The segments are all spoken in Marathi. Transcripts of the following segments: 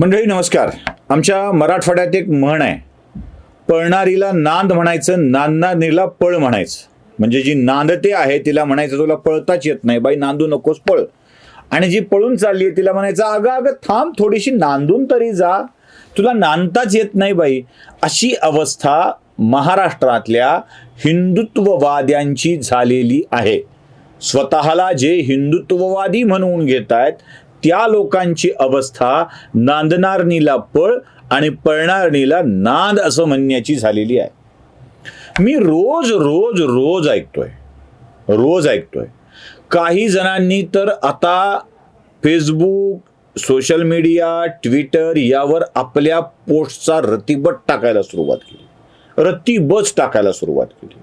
मंडळी नमस्कार. आमच्या मराठवाड्यात एक म्हण आहे. पळणारीला नांद म्हणायचं नांदणारीला पळ म्हणायचं. म्हणजे जी नांदते आहे तिला म्हणायचं तुला पळताच येत नाही. बाई नांदू नकोस पळ. आणि जी पळून चालली आहे तिला म्हणायचं अगं अगं थांब थोडीशी नांदून तरी जा. तुला नांदताच येत नाही बाई. अशी अवस्था महाराष्ट्रातल्या हिंदुत्ववाद्यांची झालेली आहे. स्वतःला जे हिंदुत्ववादी म्हणून घेत आहेत त्या लोकांची अवस्था नांदणारणीला पळ आणि पळणारणीला नांद असं म्हणण्याची झालेली आहे. मी रोज रोज रोज ऐकतोय. रोज ऐकतोय. काही जणांनी तर आता फेसबुक सोशल मीडिया ट्विटर यावर आपल्या पोस्टचा रतीबट टाकायला सुरुवात केली. रतीबच टाकायला सुरुवात केली.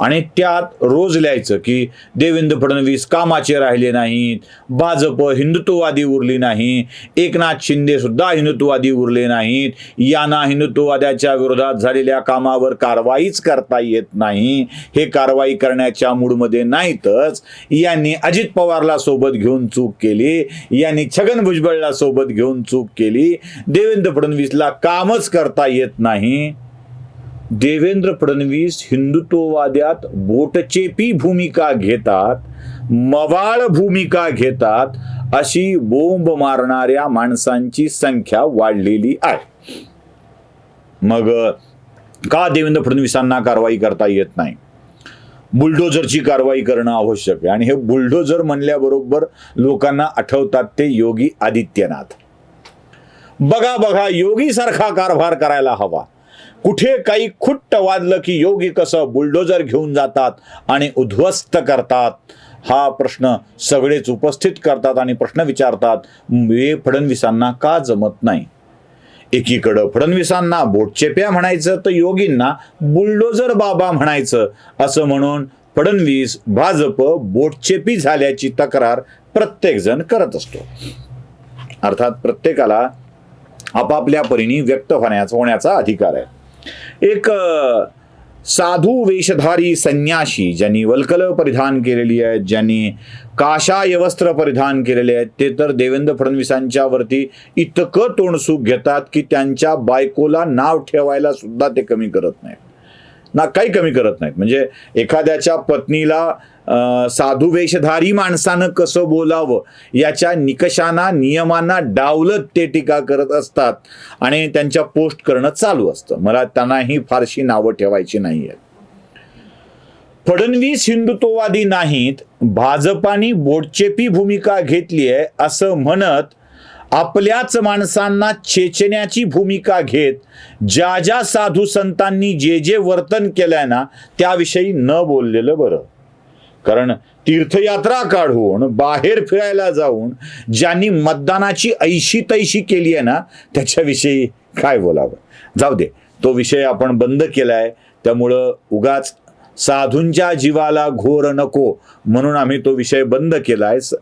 आणि त्यात रोज लिहायचं की देवेंद्र फडणवीस कामाचे राहिले नाहीत भाजप हिंदुत्ववादी उरली नाही एकनाथ शिंदे सुद्धा हिंदुत्ववादी उरले नाहीत यांना हिंदुत्ववाद्याच्या विरोधात झालेल्या कामावर कारवाईच करता येत नाही. हे कारवाई करण्याच्या मूडमध्ये नाहीतच. यांनी अजित पवारला सोबत घेऊन चूक केली यांनी छगन भुजबळला सोबत घेऊन चूक केली. देवेंद्र फडणवीसला कामच करता येत नाही. देवेंद्र फडणवीस हिंदुत्ववाद्यात बोटचेपी भूमिका घेतात मवाळ भूमिका घेतात अशी बोंब मारणाऱ्या माणसांची संख्या वाढलेली आहे. मग का देवेंद्र फडणवीसांना कारवाई करता येत नाही? बुलडोझरची कारवाई करणं आवश्यक आहे. आणि हे बुलडोझर म्हणल्याबरोबर लोकांना आठवतात ते योगी आदित्यनाथ. बघा बघा योगी सारखा कारभार करायला हवा. कुठे काही खुट्ट वाजलं की योगी कसं बुलडोजर घेऊन जातात आणि उद्ध्वस्त करतात? हा प्रश्न सगळेच उपस्थित करतात आणि प्रश्न विचारतात हे फडणवीसांना का जमत नाही? एकीकडं फडणवीसांना बोटचेप्या म्हणायचं तर योगींना बुलडोजर बाबा म्हणायचं. असं म्हणून फडणवीस भाजप बोटचेपी झाल्याची तक्रार प्रत्येकजण करत असतो. अर्थात प्रत्येकाला आपापल्या परीने व्यक्त होण्याचा होण्याचा अधिकार आहे. एक साधू वेशधारी संन्याशी ज्यांनी वल्कल परिधान केलेली आहेत ज्यांनी काशाय वस्त्र परिधान केलेले आहेत ते तर देवेंद्र फडणवीसांच्या वरती इतकं तोंडसूक घेतात की त्यांच्या बायकोला नाव ठेवायला सुद्धा ते कमी करत नाहीत. ना काही कमी करत नाहीत. म्हणजे एखाद्याच्या पत्नीला साधू वेशधारी माणसानं कसं बोलावं? याच्या निकषांना नियमांना डावलत ते टीका करत असतात आणि त्यांच्या पोस्ट करणं चालू असतं. मला त्यांनाही फारशी नावं ठेवायची नाही आहेत फडणवीस हिंदुत्ववादी नाहीत. भाजपानी बोटचेपी भूमिका घेतली आहे असं म्हणत आपल्याच माणसांना चेचण्याची भूमिका घेत ज्या ज्या साधू संतांनी जे जे वर्तन केलंय ना त्याविषयी न बोललेलं बरं. कारण तीर्थयात्रा काढून बाहेर फिरायला जाऊन ज्यांनी मतदानाची ऐशी तैशी केली आहे ना त्याच्याविषयी काय बोलावं? जाऊ दे तो विषय आपण बंद केलाय. त्यामुळं उगाच साधूंच्या जीवाला घोर नको म्हणून आम्ही तो विषय बंद केलाय. स-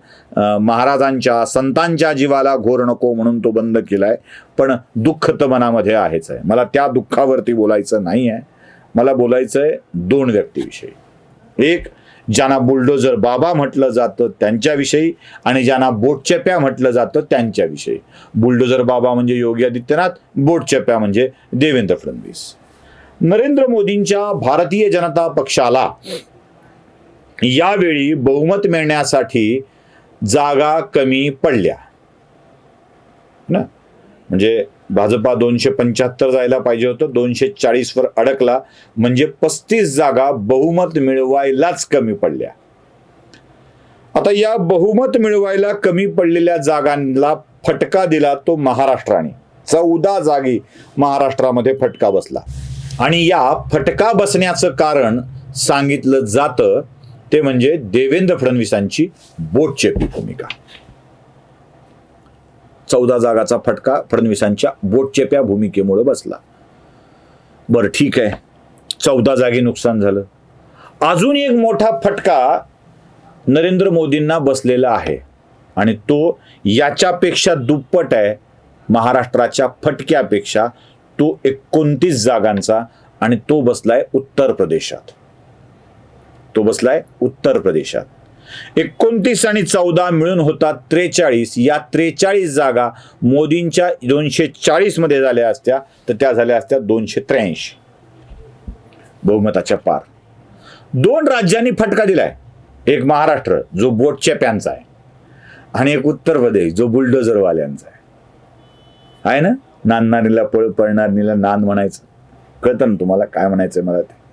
महाराजांच्या संतांच्या जीवाला घोर नको म्हणून तो बंद केलाय. पण दुःख तर मनामध्ये आहेच आहे. मला त्या दुःखावरती बोलायचं नाही आहे मला बोलायचं आहे दोन व्यक्तीविषयी. एक ज्यांना बुलडोजर बाबा म्हटलं जातं त्यांच्याविषयी आणि ज्यांना बोटचेप्या म्हटलं जातं त्यांच्याविषयी. बुलडोजर बाबा म्हणजे योगी आदित्यनाथ बोटचेप्या म्हणजे देवेंद्र फडणवीस. नरेंद्र मोदींच्या भारतीय जनता पक्षाला यावेळी बहुमत मिळण्यासाठी जागा कमी पडल्या. ना? म्हणजे भाजपा दोनशे पंच्याहत्तर जायला पाहिजे होतं. दोनशे चाळीसवर अडकला. म्हणजे पस्तीस जागा बहुमत मिळवायलाच कमी पडल्या. आता या बहुमत मिळवायला कमी पडलेल्या जागांना फटका दिला तो महाराष्ट्राने. चौदा जागी महाराष्ट्रामध्ये फटका बसला. आणि या फटका बसण्याचं कारण सांगितलं जातं ते म्हणजे देवेंद्र फडणवीसांची बोटचेपी भूमिका. चौदा जागाचा फटका फडणवीसांच्या बोटचेप्या भूमिकेमुळे बसला. बरं ठीक आहे. चौदा जागी नुकसान झालं. अजून एक मोठा फटका नरेंद्र मोदींना बसलेला आहे. आणि तो याच्यापेक्षा दुप्पट आहे महाराष्ट्राच्या फटक्यापेक्षा. तो एकोणतीस जागांचा आणि तो बसलाय उत्तर प्रदेशात. तो बसलाय उत्तर प्रदेशात. एकोणतीस आणि चौदा मिळून होतात त्रेचाळीस. या त्रेचाळीस जागा मोदींच्या दोनशे चाळीसमध्ये झाल्या असत्या. तर त्या झाल्या असत्या दोनशे त्र्याऐंशी. बहुमताच्या पार. दोन राज्यांनी फटका दिलाय. एक महाराष्ट्र जो बोट पॅनचा आहे. आणि एक उत्तर प्रदेश जो बुलडोझरवाल्यांचा आहे. आहे ना? नांदणारीला पळ पळणारणीला नांद म्हणायचं. कळतं ना तुम्हाला काय म्हणायचं मला ते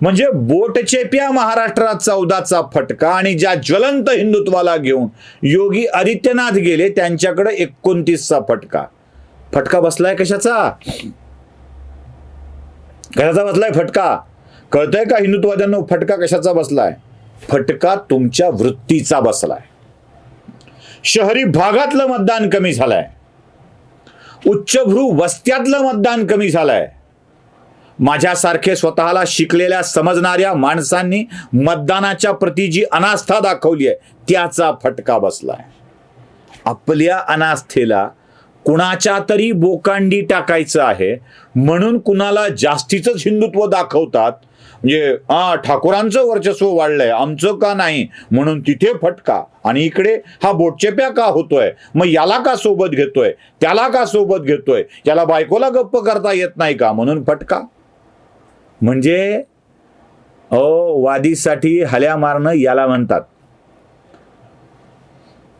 म्हणजे बोटचेप्या महाराष्ट्रात चौदाचा फटका आणि ज्या ज्वलंत हिंदुत्वाला घेऊन योगी आदित्यनाथ गेले त्यांच्याकडे एकोणतीसचा फटका. फटका बसलाय कशाचा? कशाचा बसलाय फटका? कळतंय का हिंदुत्वाद्यांना फटका कशाचा बसलाय? फटका तुमच्या वृत्तीचा बसलाय. शहरी भागातलं मतदान कमी झालंय. उच्चभ्रू वस्त्यातलं मतदान कमी झालंय. माझ्यासारखे स्वतःला शिकलेल्या समजणाऱ्या माणसांनी मतदानाच्या प्रती जी अनास्था दाखवली आहे त्याचा फटका बसलाय. आपल्या अनास्थेला कुणाच्या तरी बोकांडी टाकायचं आहे म्हणून कुणाला जास्तीच हिंदुत्व दाखवतात. म्हणजे हा ठाकूरांचं वर्चस्व वाढलंय आमचं का नाही? म्हणून तिथे फटका. आणि इकडे हा बोटचेप्या का होतोय? मग याला का सोबत घेतोय? त्याला का सोबत घेतोय? याला बायकोला गप्प करता येत नाही का? म्हणून फटका. म्हणजे अ वादीसाठी हल्या मारणं याला म्हणतात.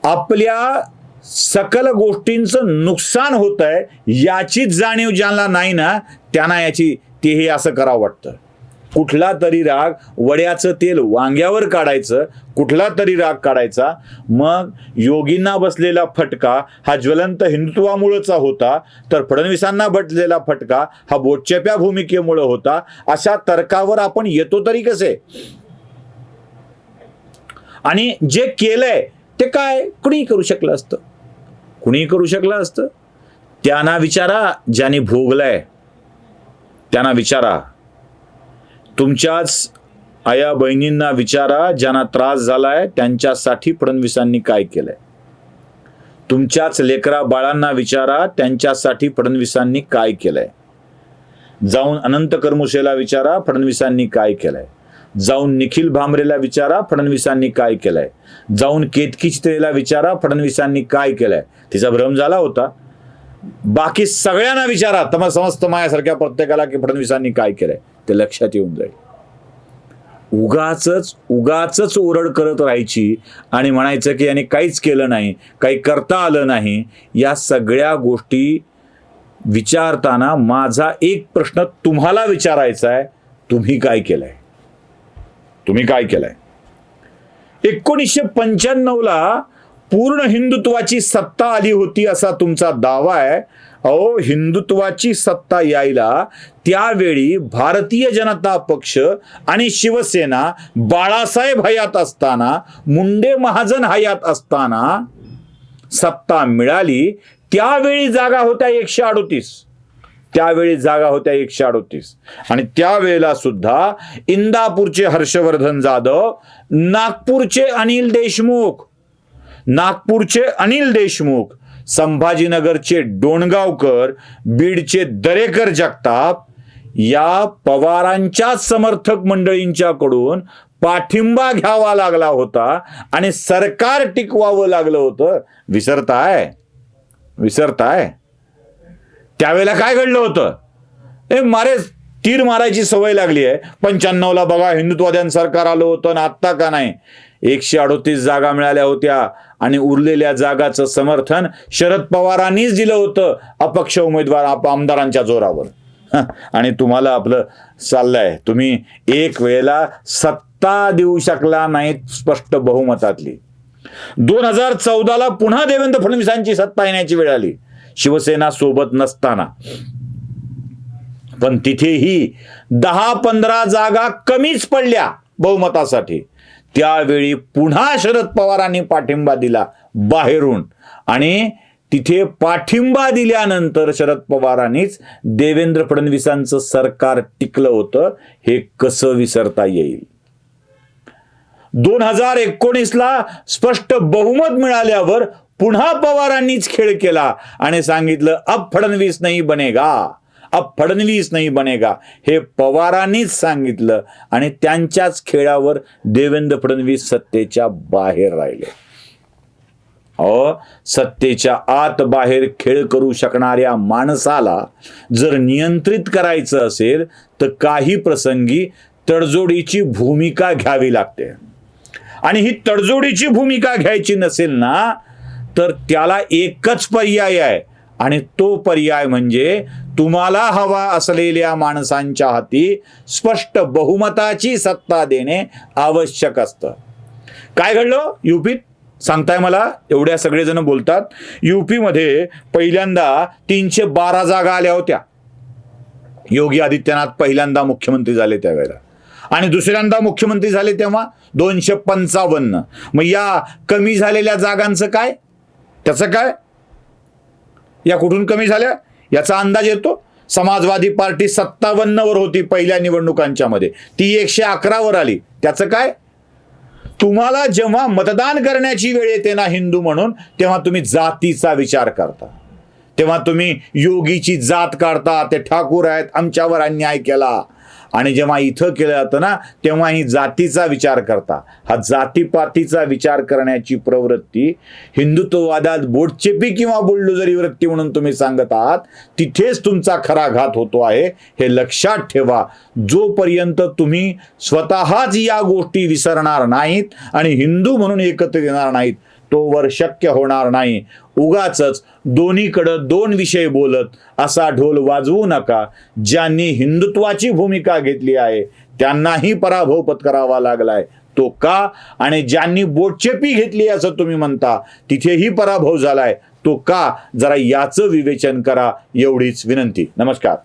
आपल्या सकल गोष्टींचं नुकसान होत आहे याचीच जाणीव ज्यांना नाही ना त्यांना याची तेही असं करावं वाटतं. कुठला तरी राग वड्याचं तेल वांग्यावर काढायचं कुठला तरी राग काढायचा मग योगींना बसलेला फटका हा ज्वलंत हिंदुत्वामुळेचा होता तर फडणवीसांना बसलेला फटका हा बोटचेप्या भूमिकेमुळे होता. अशा तर्कावर आपण येतो तरी कसे? आणि जे केलंय ते काय? कुणीही करू शकलं असतं. कुणीही करू शकलं असतं. त्यांना विचारा ज्याने भोगलंय. त्यांना विचारा. तुमच्याच आया बहिणींना विचारा ज्यांना त्रास झालाय त्यांच्यासाठी फडणवीसांनी काय केलंय? तुमच्याच लेकरा बाळांना विचारा त्यांच्यासाठी फडणवीसांनी काय केलंय? जाऊन अनंत करमुसेला विचारा फडणवीसांनी काय केलंय? जाऊन निखिल भांबरेला विचारा फडणवीसांनी काय केलंय? जाऊन केतकी चित्रेला विचारा फडणवीसांनी काय केलंय? तिचा भ्रम झाला होता. बाकी सगळ्यांना विचारा. मग समजतं माझ्यासारख्या प्रत्येकाला की फडणवीसांनी काय केलंय? ते लक्षात येऊन जाईल. उगाच उगाच ओरड करत राहायची आणि म्हणायचं की याने काहीच केलं नाही काही करता आलं नाही या सगळ्या गोष्टी विचारताना माझा एक प्रश्न तुम्हाला विचारायचा आहे तुम्ही काय केलंय? तुम्ही काय केलंय? एकोणीसशे पंच्याण्णवला ला पूर्ण हिंदुत्वाची सत्ता आली होती असा तुमचा दावा आहे. अहो हिंदुत्वाची सत्ता यायला त्यावेळी भारतीय जनता पक्ष आणि शिवसेना बाळासाहेब हयात असताना मुंडे महाजन हयात असताना सत्ता मिळाली. त्यावेळी जागा होत्या एकशे अडोतीस. त्यावेळी जागा होत्या एकशे अडोतीस. आणि त्यावेळेला सुद्धा इंदापूरचे हर्षवर्धन जाधव नागपूरचे अनिल देशमुख नागपूरचे अनिल देशमुख संभाजीनगरचे डोणगावकर बीडचे दरेकर जगताप या पवारांच्याच समर्थक मंडळींच्याकडून पाठिंबा घ्यावा लागला होता आणि सरकार टिकवावं लागलं होतं. विसरताय? विसरताय? त्यावेळेला काय घडलं होतं? ए मारे तीर मारायची सवय लागली आहे. पंच्याण्णवला बघा हिंदुत्वाद्यां सरकार आलं होतं आणि आत्ता का नाही? एकशे अडोतीस जागा मिळाल्या होत्या. आणि उरलेल्या जागाचं समर्थन शरद पवारांनीच दिलं होतं. अपक्ष उमेदवार आप- आमदारांच्या जोरावर. आणि तुम्हाला आपलं चाललंय. तुम्ही एक वेळेला सत्ता देऊ शकला नाहीत स्पष्ट बहुमतातली. दोन हजार चौदाला पुन्हा देवेंद्र फडणवीसांची सत्ता येण्याची वेळ आली. शिवसेना सोबत नसताना. पण तिथेही दहा पंधरा जागा कमीच पडल्या बहुमतासाठी. त्यावेळी पुन्हा शरद पवारांनी पाठिंबा दिला बाहेरून. आणि तिथे पाठिंबा दिल्यानंतर शरद पवारांनीच देवेंद्र फडणवीसांचं सरकार टिकलं होतं. हे कसं विसरता येईल? दोन हजार एकोणीसला स्पष्ट बहुमत मिळाल्यावर पुन्हा पवारांनीच खेळ केला आणि सांगितलं अब फडणवीस नाही बनेगा. हा फडणवीस नाही बनेगा. हे पवारांनीच सांगितलं आणि त्यांच्याच खेळावर देवेंद्र फडणवीस सत्तेच्या बाहेर राहिले. अ सत्तेच्या आत बाहेर खेळ करू शकणाऱ्या माणसाला जर नियंत्रित करायचं असेल तर काही प्रसंगी तडजोडीची भूमिका घ्यावी लागते. आणि ही तडजोडीची भूमिका घ्यायची नसेल ना तर त्याला एकच पर्याय आहे. आणि तो पर्याय म्हणजे तुम्हाला हवा असलेल्या माणसांच्या हाती स्पष्ट बहुमताची सत्ता देणे आवश्यक असतं. काय घडलं? युपीत सांगताय मला एवढ्या सगळेजण बोलतात. युपीमध्ये पहिल्यांदा तीनशे बारा जागा आल्या होत्या. योगी आदित्यनाथ पहिल्यांदा मुख्यमंत्री झाले त्यावेळेला आणि दुसऱ्यांदा मुख्यमंत्री झाले तेव्हा दोनशे पंचावन्न. मग या कमी झालेल्या जागांचं काय? त्याचं काय? या कुठून कमी झाल्या? याचा अंदाज येतो. समाजवादी पार्टी सत्तावन्नवर होती पहिल्या निवडणुकांच्या मध्ये. ती एकशे अकरावर आली. त्याचं काय? तुम्हाला जेव्हा मतदान करण्याची वेळ येते ना हिंदू म्हणून तेव्हा तुम्ही जातीचा विचार करता. तेव्हा तुम्ही योगीची जात काढता. ते ठाकूर आहेत आमच्यावर अन्याय केला. आणि जेव्हा इथं केलं जातं ना तेव्हा ही जातीचा विचार करता. हा जातीपातीचा विचार करण्याची प्रवृत्ती हिंदुत्ववादात बोटचेपी किंवा बुलडोजरी वृत्ती म्हणून तुम्ही सांगत आहात तिथेच तुमचा खरा घात होतो आहे. हे लक्षात ठेवा. जोपर्यंत तुम्ही स्वतःच या गोष्टी विसरणार नाहीत आणि हिंदू म्हणून एकत्र येणार नाहीत तोवर शक्य होणार नाही. उगाच दोन्हीकडं दोन विषय बोलत असा ढोल वाजवू नका ज्यांनी हिंदुत्वाची भूमिका घेतली आहे त्यांनाही पराभव पत्करावा लागलाय. तो का? आणि ज्यांनी बोटचेपी घेतली असं तुम्ही म्हणता तिथेही पराभव झालाय. तो का? जरा याचं विवेचन करा एवढीच विनंती. नमस्कार.